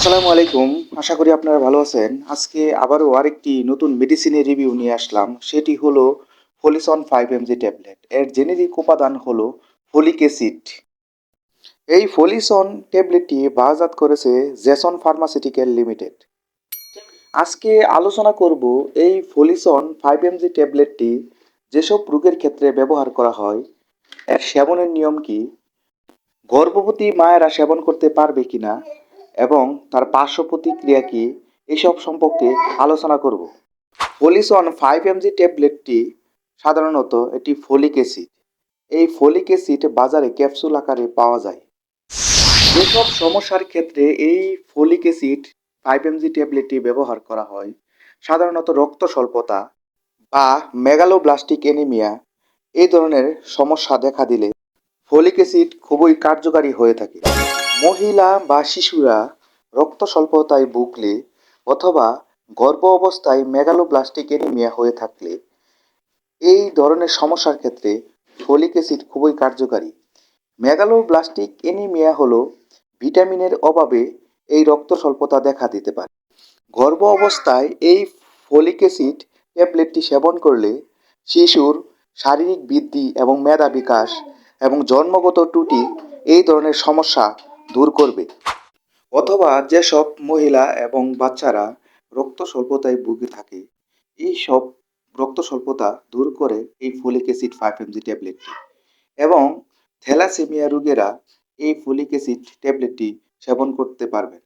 আসসালামু আলাইকুম। আশা করি আপনারা ভালো আছেন। আজকে আবারও আরেকটি নতুন মেডিসিনের রিভিউ নিয়ে আসলাম। সেটি হলো ফলিসন ফাইভ এমজি ট্যাবলেট এর জেনেরিক উপাদান হলো ফলিক অ্যাসিড এই ফলিসন ট্যাবলেটটি বাজাত করেছে জেসন ফার্মাসিউটিক্যাল লিমিটেড আজকে আলোচনা করব এই ফলিসন ফাইভ এমজি ট্যাবলেটটি যেসব রোগের ক্ষেত্রে ব্যবহার করা হয়, এর সেবনের নিয়ম কি, গর্ভবতী মায়েরা সেবন করতে পারবে কিনা এবং তার পার্শ্ব প্রতিক্রিয়া কি এসব সম্পর্কে আলোচনা করব। ফলিসন ফাইভ এমজি ট্যাবলেটটি সাধারণত এটি ফলিক অ্যাসিড। এই ফলিক অ্যাসিড বাজারে ক্যাপসুল আকারে পাওয়া যায়। যেসব সমস্যার ক্ষেত্রে এই ফলিক অ্যাসিড ফাইভ এমজি ট্যাবলেটটি ব্যবহার করা হয়, সাধারণত রক্ত স্বল্পতা বা মেগালোব্লাস্টিক অ্যানিমিয়া, এই ধরনের সমস্যা দেখা দিলে ফলিক অ্যাসিড খুবই কার্যকারী হয়ে থাকে। মহিলা বা শিশুরা রক্ত স্বল্পতায় ভুগলে অথবা গর্ভ অবস্থায় মেগালোব্লাস্টিক এনিমিয়া হয়ে থাকলে এই ধরনের সমস্যার ক্ষেত্রে ফলিক অ্যাসিড খুবই কার্যকারী। মেগালোব্লাস্টিক এনিমিয়া হলো ভিটামিনের অভাবে এই রক্ত স্বল্পতা দেখা দিতে পারে। গর্ভ অবস্থায় এই ফলিক অ্যাসিড ট্যাবলেটটি সেবন করলে শিশুর শারীরিক বৃদ্ধি এবং মেধা বিকাশ এবং জন্মগত ত্রুটি এই ধরনের সমস্যা দূর করবে। অথবা যেসব মহিলা এবং বাচ্চারা রক্ত স্বল্পতায় ভুগে থাকে, এই সব রক্ত স্বল্পতা দূর করে এই ফলিক অ্যাসিড ফাইভ এমজি ট্যাবলেটটি এবং থ্যালাসেমিয়া রোগীরা এই ফলিক অ্যাসিড ট্যাবলেটটি সেবন করতে পারবেন।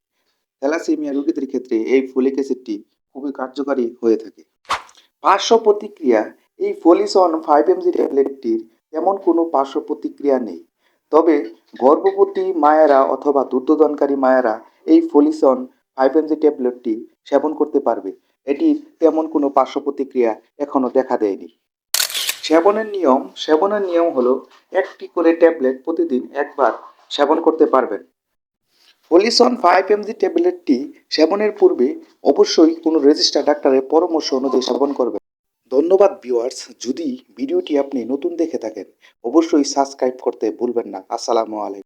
থ্যালাসেমিয়া রোগীদের ক্ষেত্রে এই ফলিক অ্যাসিডটি খুবই কার্যকারী হয়ে থাকে। পার্শ্ব প্রতিক্রিয়া, এই ফলিসন ফাইভ এমজি ট্যাবলেটটির তেমন কোনো পার্শ্ব প্রতিক্রিয়া নেই। তবে গর্ভবতী মায়েরা অথবা দুগ্ধদানকারী মায়েরা এই ফলিসন ফাইভ এমজি ট্যাবলেটটি সেবন করতে পারবে। এটির তেমন কোনো পার্শ্ব প্রতিক্রিয়া এখনও দেখা দেয়নি। সেবনের নিয়ম সেবনের নিয়ম হলো একটি করে ট্যাবলেট প্রতিদিন একবার সেবন করতে পারবেন। ফলিসন ফাইভ এমজি ট্যাবলেটটি সেবনের পূর্বে অবশ্যই কোনো রেজিস্টার ডাক্তারের পরামর্শ অনুযায়ী সেবন করবেন। ধন্যবাদ ভিউয়ার্স যদি ভিডিওটি আপনি নতুন দেখে থাকেন, অবশ্যই সাবস্ক্রাইব করতে ভুলবেন না। আসসালামু আলাইকুম।